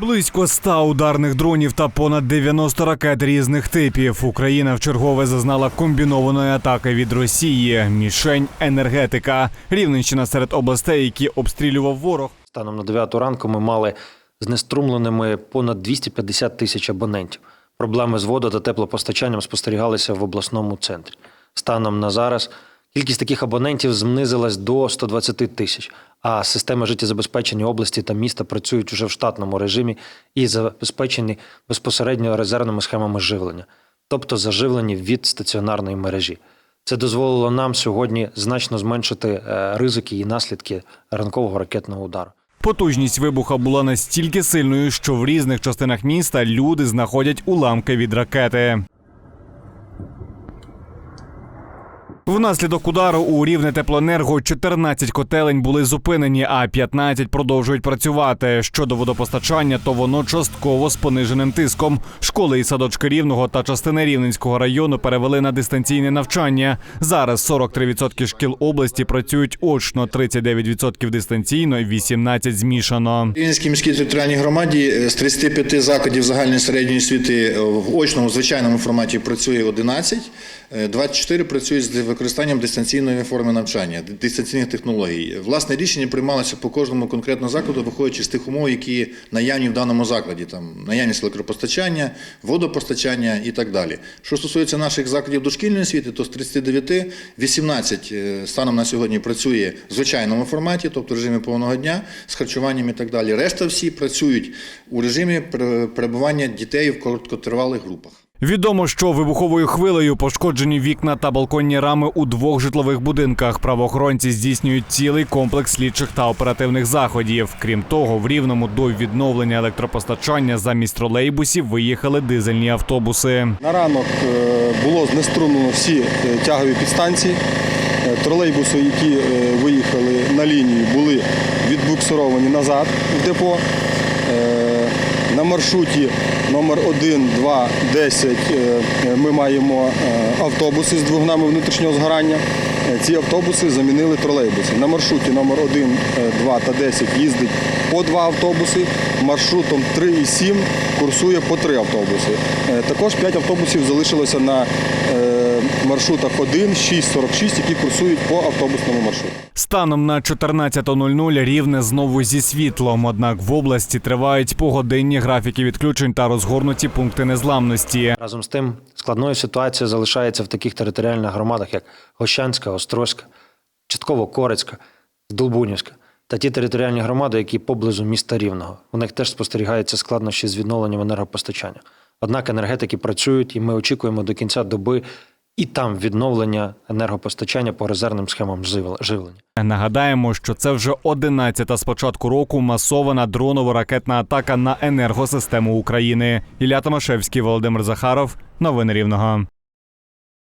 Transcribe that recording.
Близько ста ударних дронів та понад 90 ракет різних типів. Україна вчергове зазнала комбінованої атаки від Росії. Мішень енергетика. Рівненщина серед областей, які обстрілював ворог. Станом на 9 ранку ми мали знеструмленими понад 250 тисяч абонентів. Проблеми з водо- та теплопостачанням спостерігалися в обласному центрі. Станом на зараз кількість таких абонентів знизилась до 120 тисяч, а системи життєзабезпечення області та міста працюють уже в штатному режимі і забезпечені безпосередньо резервними схемами живлення, тобто заживлені від стаціонарної мережі. Це дозволило нам сьогодні значно зменшити е, ризики і наслідки ранкового ракетного удару. Потужність вибуха була настільки сильною, що в різних частинах міста люди знаходять уламки від ракети. Внаслідок удару у рівне теплоенерго 14 котелень були зупинені, а 15 продовжують працювати. Щодо водопостачання, то воно частково з пониженим тиском. Школи і садочки рівного та частини рівненського району перевели на дистанційне навчання. Зараз 43% шкіл області працюють очно, 39% дистанційно, 18% змішано. Рівненській міській територіальній громаді е, з 35 закладів загальної середньої освіти е, в очному звичайному форматі працює 11, е, 24 працюють з використанням дистанційної форми навчання, дистанційних технологій. Власне рішення приймалося по кожному конкретному закладу, виходячи з тих умов, які наявні в даному закладі, там наявність електропостачання, водопостачання і так далі. Що стосується наших закладів дошкільної освіти, то з 39 18 е, станом на сьогодні працює в звичайному форматі, тобто в режимі повного дня з харчуванням і так далі. Решта всі працюють у режимі пере- перебування дітей в короткотривалих групах. Відомо, що вибуховою хвилею пошкоджені вікна та балконні рами у двох житлових будинках. Правоохоронці здійснюють цілий комплекс слідчих та оперативних заходів. Крім того, в рівному до відновлення електропостачання замість тролейбусів виїхали дизельні автобуси. На ранок е, було знеструмлено всі е, тягові підстанції. Е, Тролейбуси, які виїхали на лінію, були відбуксировані назад в депо. Е, маршруті номер 1, 2, 10 е, ми маємо е, автобуси з двигунами внутрішнього згорання. Е, Ці автобуси замінили тролейбуси. На маршруті номер 1, е, 2 та 10 їздить по два автобуси. Маршрутом 3 і 7 курсує по три автобуси. Е, Також 5 автобусів залишилося на е, маршрутах 1, 6, 46, які курсують по автобусному маршруту. Станом на 14.00 рівне знову зі світлом. Однак в області тривають погодинні графіки відключень та розгорнуті пункти незламності. Разом з тим, складною ситуація залишається в таких територіальних громадах, як Гощанська, Острозька, частково Корецька, Долбунівська та ті територіальні громади, які поблизу міста Рівного. У них теж спостерігаються складнощі з відновленням енергопостачання. Однак енергетики працюють, і ми очікуємо до кінця доби і там відновлення енергопостачання по резервним схемам живл- живлення. Нагадаємо, що це вже 11-та з початку року масована дроново-ракетна атака на енергосистему України. Ілля Томашевський, Володимир Захаров. Новини Рівного.